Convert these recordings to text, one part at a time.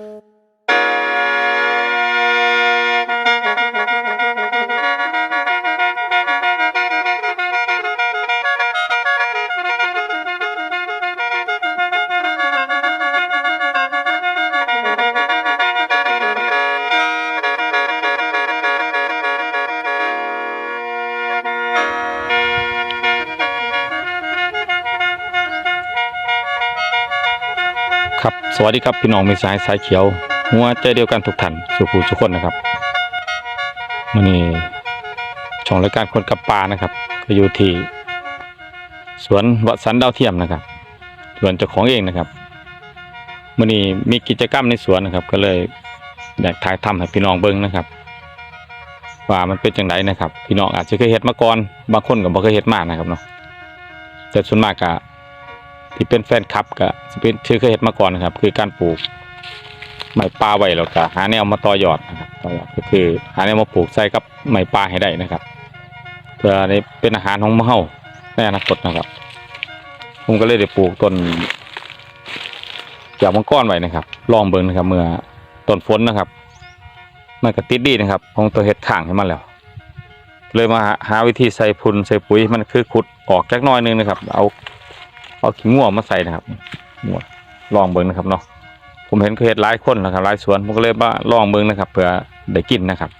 ค สวัสดีครับพี่น้องมีสายสายเขียว หัวใจเดียวกันทุกท่านสุภูทุกคนนะครับมันนี่ช่องรายการคนกับปลานะครับก็อยู่ที่สวนวัดสันดาวเทียมนะครับสวนเจ้าของเองนะครับมันนี่มีกิจกรรมในสวนนะครับ ก็เลยอยากถ่ายทำให้พี่น้องเบิ่งนะครับ ว่ามันเป็นจังไดนะครับ พี่น้องอาจจะเคยเฮ็ดมาก่อนบางคนก็บ่เคยเฮ็ดมานะครับเนาะแต่ส่วนมากก็ ที่เป็นแฟนคลับก็เป็นชื่อเคยเห็นมาก่อนนะครับ คือการปลูกไม้ป่าไว้แล้วก็หาแนวมาต่อยอดนะครับต่อยอดก็คือหาแนวมาปลูกใส่กับไม้ป่าให้ได้นะครับเพื่อได้เป็นอาหารของมะเฮาในอนาคตนะครับ ผมก็เลยได้ปลูกต้นเกี่ยวมังกรไว้นะครับ ลองเบิ่งนะครับ เมื่อต้นฝนนะครับมันก็ติดดีนะครับของตัวเห็ดข้างให้มันแล้ว เลยมาหาวิธีใส่พุนใส่ปุ๋ยมันคือขุดออกจักน้อยนึงนะครับ เอา เอาขี้ง่วมาใส่นะครับง่วลองเบิ่งนะครับเนาะผมเห็นเขาเฮ็ดหลายคนนะครับหลายสวนผมก็เลยว่าลองเบิ่งนะครับเพื่อได้กินนะครับ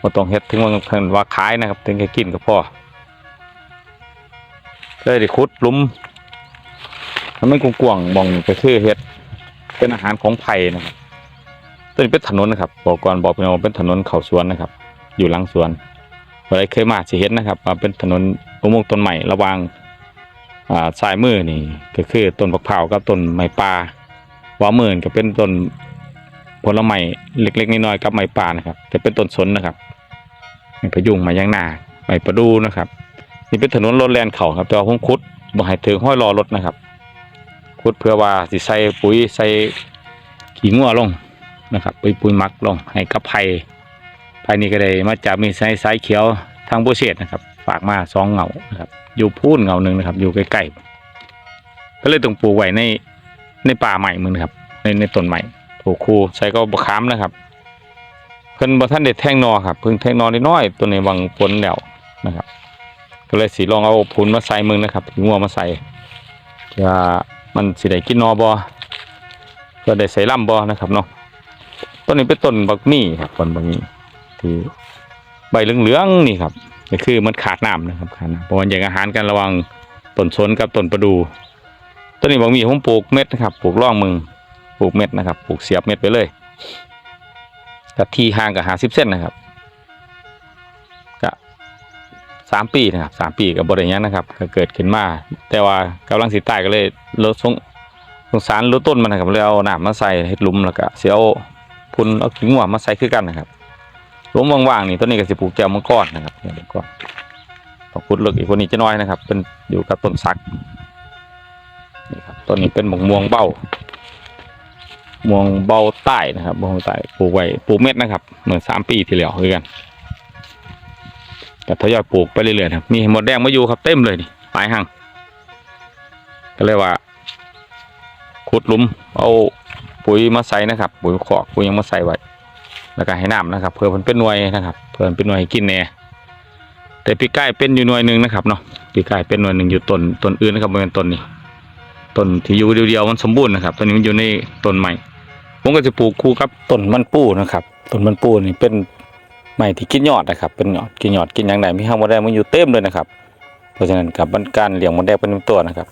บ่ต้องเฮ็ดถึงว่าเพิ่นว่าขายนะครับถึงแค่กินก็พอเลยได้ขุดลุมมันไม่กว้างๆมองก็คือเฮ็ดเป็นอาหารของไผ่นะครับตัวนี้เป็นถนนนะครับบอกก่อนบอกพี่น้องว่าเป็นถนนเขาสวนนะครับ อยู่หลังสวนบ่ได้เคยมาสิเห็นนะครับเป็นถนนมะม่วงต้นใหม่ระวาง อ่าซ้ายมือนี่ก็คือต้นมะพร้ากับต้นไม้ป่าขวามือก็เป็นต้นผลไม้เล็กๆน้อยๆกับไม้ป่านะครับจะเป็นต้นสนนะครับไม้พะยุงไม้ยางนาไม้ประดูนะครับนี่เป็นถนนรถแลนเขาครับแต่ว่าผมขุดบ่ให้ถึงห้อยรอรถนะครับขุดเพื่อว่าสิใส่ปุ๋ยใส่ขี้งัวลงนะครับปุ๋ยปุ๋ยมักลงให้กับไผ่ไผ่นี้ก็ได้มาจากมีสายสายเขียวทางโบเชตนะครับ ฝากมาสองเงานะครับ อยู่พูนเงาหนึ่งนะครับ อยู่ใกล้ๆก็เลยต้องปลูกไว้ในในป่าใหม่มึงนะครับ ในในต้นใหม่ปลูกคูใส่ก็บะขามนะครับ เพิ่นบ่ท่านเด็ดแท่งนอครับเพิ่งแท่งนอน้อยตัวนี้วังฝนแล้วนะครับ ก็เลยสิลองเอาพุนมาใส่มึงนะครับงัวมาใส่ว่ามันสิได้กินนอบ่ก็ได้ใส่ลำบ่นะครับเนาะต้นนี้เป็นต้นบักมี่ครับต้นบักมี่ที่ใบเหลืองๆนี่ครับ ก็คือมันขาดน้ำนะครับขาดน้ำเพราะมันแย่างอาหารกันระวังต้นสนกับต้นประดูต้นนี้บอกมีผมปลูกเม็ดนะครับปลูกร่องมึงปลูกเม็ดนะครับปลูกเสียบเม็ดไปเลยกับที่ห่างกับหาสิบเส้นนะครับก็สามปีนะครับสามปีกับบริเวณนี้นะครับ ก็เกิดขึ้นมา แต่ว่ากำลังสิตายก็เลยลดสงสงสารลดต้นมันนะครับเลยเอาน้ำมาใส่เฮ็ดลุมแล้วก็เสียเอาพุนเอาขี้งัวมาใส่คือกันนะครับ หลุมว่างๆนี่ต้นนี้ก็สิปลูกแก้วมังกรนะครับแก้วมังกรต้องขุดลึกอีกคนนี้จะน้อยนะครับ เป็นอยู่กับต้นสักนี่ครับต้นนี้เป็นหมกม่วงเบ้าม่วงเบ้าใต้นะครับม่วงใต้ปลูกไว้ปลูกเม็ดนะครับ เหมือนสามปีที่แล้วคือกันแต่ทยอยปลูกไปเรื่อยๆนะครับมีหมดแดงมาอยู่ครับเต็มเลยนี่ปลายห่างก็เลยว่าขุดหลุมเอาปุ๋ยมาใส่นะครับ ปุ๋ยขอกปุ๋ยยังมาใส่ไว้ แล้วก็ให้น้ำนะครับ เพื่อมันเป็นหน่วยนะครับ เพื่อมันเป็นหน่วยให้กินแน่แต่ปีกไก่เป็นอยู่หน่วยหนึ่งนะครับเนาะปีกไก่เป็นหน่วยหนึ่งอยู่ต้นต้นอื่นนะครับบริเวณต้นนี้ต้นที่อยู่เดียวๆมันสมบูรณ์นะครับต้นนี้มันอยู่ในต้นใหม่ผมก็จะปลูกคู่กับต้นมันปูนะครับต้นมันปูนี่เป็นไม้ที่กินยอดนะครับ เป็นยอดกินยอดกินอย่างไรมีห้างมดแดงมันอยู่เต็มเลยนะครับ เพราะฉะนั้นกับการเลี้ยงมดแดงเป็นตัวนะครับ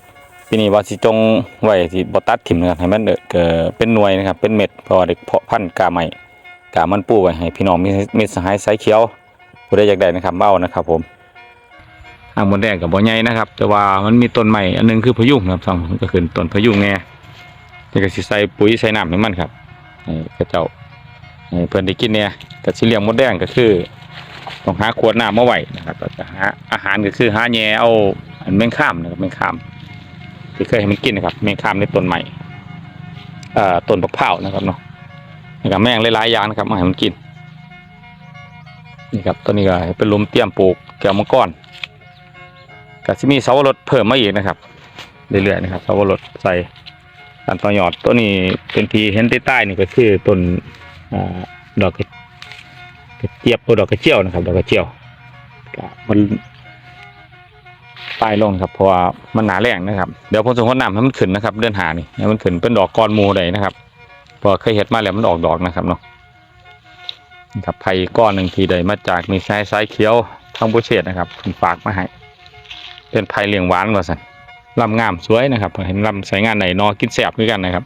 ทีนี้ว่าสิจงไว้ที่บอตัดถิ่มนะครับให้มันเกิดเป็นหน่วยนะครับ เป็นเม็ดพราะว่าเด็กเพาะพันธุ์กาใหม่ กามันปูไว้ให้พี่น้องมีมีสหายสายเขียวผู้ใดอยากได้นะครับเบ้านะครับ ผมอ่างมดแดงกับบ่อใหญ่นะครับ แต่ว่ามันมีต้นใหม่อันหนึงคือพยุงนะครับสองก็คือต้นพยุงแง่นี่ก็สิใส่ปุ๋ยใส่น้ำให้มันครับให้กระเจ้าให้เพิ่อนได้กินเนี่ยกับสิเลี้ยงมดแดงก็คือต้องหาขวดน้ำมาไว้นะครับแล้วก็หาอาหารก็คือหาแหน่เอาอันแมงข้ามนะครับแมงข้ามที่เคยให้มันกินนะครับแมงข้ามในต้นใหม่อ่อต้นบักพร้านะครับเนาะ นี่ครับแมงหลายๆอย่างนะครับมาให้มันกินนี่ครับตัวนี้ก็เป็นลุมเตรียมปลูกแก้วมังกรก็จะมีเสาวรสเพิ่มมาอีกนะครับเรื่อยๆนะครับเสาวรสใส่การต่อยอดตัวนี้เป็นทีเห็นใต้ๆนี่ก็คือต้นอดอกกระเจี๊ยบโอ้ดอกกระเจียวนะครับดอกกระเจียวมันตายลงครับเพราะว่ามันหนาแรงนะครับ เดี๋ยวผมส่งคนน้ำให้มันขึ้นนะครับ เดือนหานี่ให้มันขึ้นเป็นดอกกอนมูใดนะครับ พอเคยเห็ดมาแล้วมันออกดอกนะครับเนาะนี่ครับไผ่ก้อนหนึ่งทีใดมาจากมีสายสายเขียวทางบุเชตนะครับฝากมาให้เป็นไผ่เลี้ยงหวานว่าสันลำงามสวยนะครับเห็นลำใส่งานไหนนอกินแสบด้วยกันนะครับ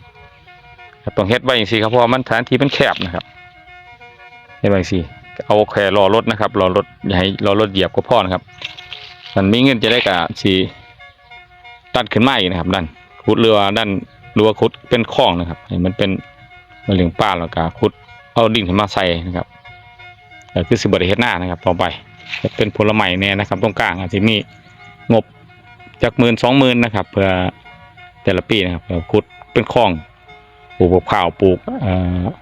ต้องเฮ็ดไว้อย่างสีครับเพราะมันฐานที่มันแคบนะครับเฮ็ดไว้อย่างสีเอาแค่รอรถนะครับรอรถอย่าให้รอรถเหยียบก็พอนะครับมันมีเงินจะได้กะสีดันขึ้นมาอีกนะครับดันขุดเรือว่าดันเรือว่าขุดเป็นคลองนะครับให้มันเป็น มันเลี้ยงปลาแล้วก็ขุดเอาดินขึ้นมาใส่นะครับก็คือสิบริเฮ็ดหน้านะครับ ต่อไปจะเป็นผลไม้แน่นะครับ ตรงกลางอาจจะมีงบจากหมื่นสองหมื่นนะครับ เพื่อแต่ละปีนะครับขุดเป็นคลองปลูกมะพร้าวปลูก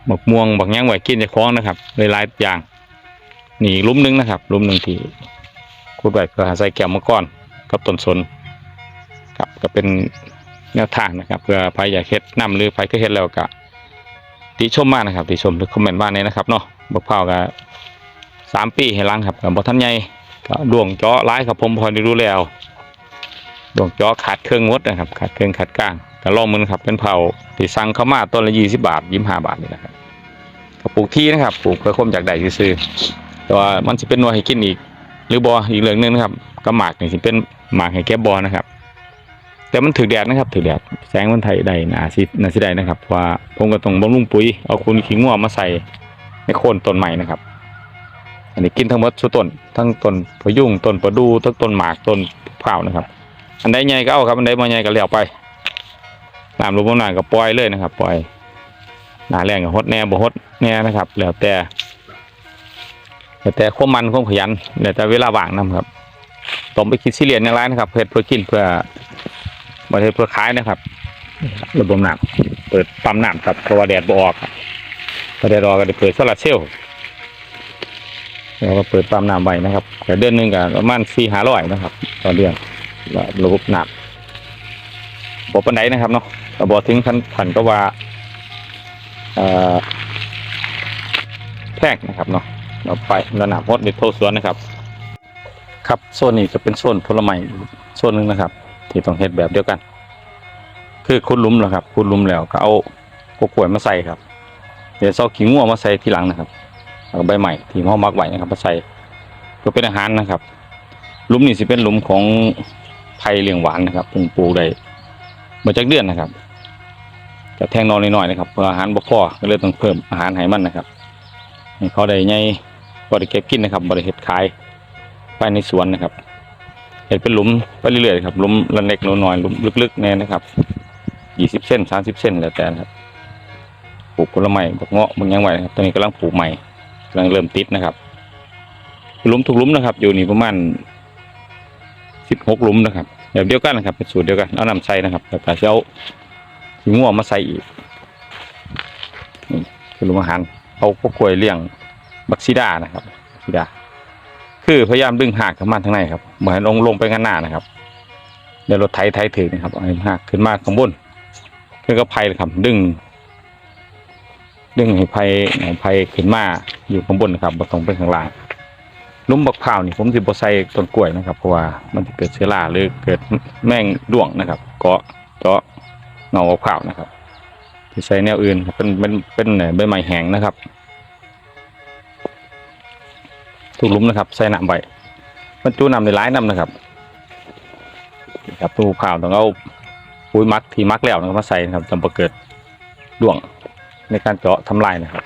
หมกม่วงบักย่างไหวกินจากคลองนะครับหลายๆอย่างนี่ลุมหนึงนะครับลุมหนึ่งที่ขุดไว้เพื่อหาใส่แก้วมังกรกับต้นสนครับก็เป็นแนวทางนะครับ เพื่อใครอยากเฮ็ดนํหรือใครก็เฮ็ดแล้วก็ ติชมมากนะครับติชมหรือคอมเมนต์มาเนี่ยนะครับเนาะมะพร้าวก็สามปีให้หลังครับกับบ่ทันใหญ่ก็ดวงเจาะร้ายครับผมพอได้รู้แล้วดวงจอขาดเครื่องงดนะครับขาดเครื่องขาดก้างก็ลองมือครับเป็นเผาที่สั่งเข้ามาต้นละยี่สิบาทยี่ห้าบาทนี่นะครับก็ปลูกที่นะครับปลูกเพื่อคมจากใดซื้อแต่ว่ามันจะเป็นหน่วยให้กินอีก หรือบออีกเรื่องนึงนะครับก็หมากนี่สิเป็นหมากให้แก้บอนะครับ แต่มันถือแดดนะครับถือแดดแสงมันไทยได้หนาสิหนาสิได้นะครับว่าผมก็ต้องบำรุงปุ๋ยเอาคุณขี้ง่วมาใส่ในโคนต้นใหม่นะครับ อันนี้กินทั้งหมดสุดต้นทั้งต้นพยุงต้นประดูทั้งต้นหมากต้นเผานะครับ อันใดใหญ่ก็เอาครับอันใดบ่ใหญ่ก็เลี้ยวไปน้ำลงบ่น้ำก็ปล่อยเลยนะครับปล่อยหนาแรงก็ฮดแน่บ่ฮดแน่นะครับ แล้วแต่แล้วแต่ความมันความขยันแล้วแต่เวลาว่างนํครับต้องไปคิดซีเรียสในร้านนะครับเพื่อเพื่อกินเพื่อ บ่ได้เพื่อขายนะครับระบบน้ำเปิดปั๊มน้ำครับเพราะว่าแดดบ่ออกพอแดดออกก็ได้เปิดโซลาร์เซลล์แล้วก็เปิดปั๊มน้ำไว้นะครับแต่เดือนหนึ่งก็ประมาณ4-500นะครับต่อเดือนระบบหนักบปันไดนะครับเนาะแต่บอถึงขันขันก็ว่าเอ่อแพรกนะครับเนาะเราไประนาบฮดเด็ดโทสวนนะครับ ครับโซนนี้จะเป็นโซนผลไม้โซนหนึ่งนะครับ ที่ต้องเฮ็ดแบบเดียวกัน คือคุณลุมแล้วครับคุณลุมแล้วก็เอากกล้วยมาใส่ครับ เดี๋ยวเซาขี้งัวมาใส่ทีหลังนะครับแล้วใบใหม่ที่ห้อมักไว้นะครับมาใส่เพื่อเป็นอาหารนะครับลุมนี่สิเป็นลุมของไผ่เลี้ยงหวานนะครับเพิ่งปลูกได้มาจากเดือนนะครับจะแทงนอนน้อยๆนะครับเพื่ออาหารบ่พอก็เลยต้องเพิ่มอาหารให้มันนะครับให้เขาได้ใหญ่บ่ได้เก็บกินนะครับบ่ได้เฮ็ดขายภายในสวนนะครับ เฮ็ดเป็นหลุมไปเรื่อยๆครับหลุมละเล็กน้อยหลุมลึกๆแน่นะครับ20เซน30เซนแล้วแต่ครับปลูกผลไม้บักเงาะบางอย่างไว้ครับตอนนี้กำลังปลูกใหม่กำลังเริ่มติดนะครับหลุมทุกหลุมนะครับ อยู่นี่ประมาณสิบหกหลุมนะครับแบบเดียวกันนะครับเป็นสูตรเดียวกันเอาน้ำใส่นะครับแล้วก็จะเอาหิง่วงมาใส่อีกนี่คือหลุมอาหารเอาพวกกล้วยเลี้ยงบักซิดานะครับซิดา คือพยายามดึงหากขึ้นมาทางในครับเหมือนลงลงไปข้างหน้านะครับเดี๋ยวรถไถไถถึงนะครับเอาให้หากขึ้นมาข้างบนคือก็ไผ่ครับ ดึง ดึงให้ไผ่ไผ่ขึ้นมาอยู่ข้างบนนะครับบ่ต้องไปข้างล่างลุ่มบักพร้าวนี่ผมสิบใส่ต้นกล้วยนะครับ เพราะว่ามันจะเกิดเชื้อราหรือเกิดแมงด้วงนะครับ เกาะเจาะเงาบักพร้าวนะครับที่ใส่แนวอื่นเป็นเป็นเป็นใบไม้แห้งนะครับ ทุกหลุมนะครับ ใส่น้ำใบบรรจุน้ำในหลายน้ำนะครับครับตู้พร้าวต้องเอาปุ๋ยมักที่มักแล้วนะครับมาใส่นะครับจำประเกิดด้วงในการเจาะทำลายนะครับ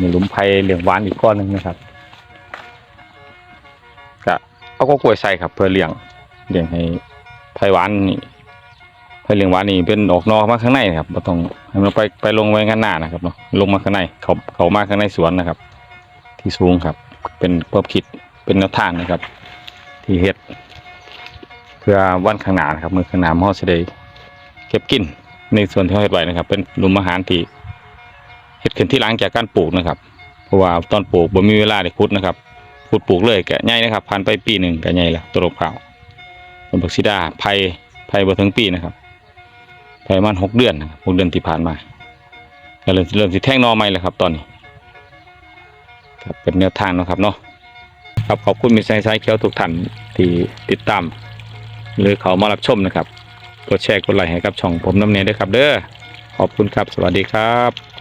มีหลุมไผ่เหลียงหวานอีกก้อนหนึ่งนะครับก็เอาก็กล้วยใส่ครับ เพื่อเลี้ยงเลี้ยงให้ไผ่หวานนี่ไผ่เหลียงหวานนี่เป็นออกนอกมาข้างในนะครับบ่ต้องให้มันไปไปลงไว้ข้างหน้านะครับเนาะลงมาข้างในเขาเขามาข้างในสวนนะครับ ที่สูงครับ เป็นความคิดเป็นแนวทางนะครับ ที่เฮ็ดเพื่อวันข้างหน้านะครับมือข้างหน้ามันจะได้เก็บกินในส่วนที่เราเฮ็ดไว้นะครับ เป็นหลุมอาหารที่เฮ็ดขึ้นที่หลังจากการปลูกนะครับ เพราะว่าตอนปลูกบ่มีเวลาได้ขุดนะครับขุดปลูกเลยแก็ใหญ่นะครับผ่านไปปีหนึ่งแก็ใหญ่แล้วต้นมะพร้าวต้นบักซิดาไผ่ไผ่บ่ถึงปีนะครับประมาณหกเดือนหกเดือนที่ผ่านมาก็เริ่มเริ่มสิแท่งนอใหม่แล้วครับ ตอนนี้ ครับเป็นแนวทางนะครับเนาะครับขอบคุณมิตรไซส์เคียวทุกท่านที่ติดตามหรือเขามารับชมนะครับกดแชร์กดไลค์ให้กับช่องผมน้ำเนยด้วยครับ เด้อขอบคุณครับ สวัสดีครับ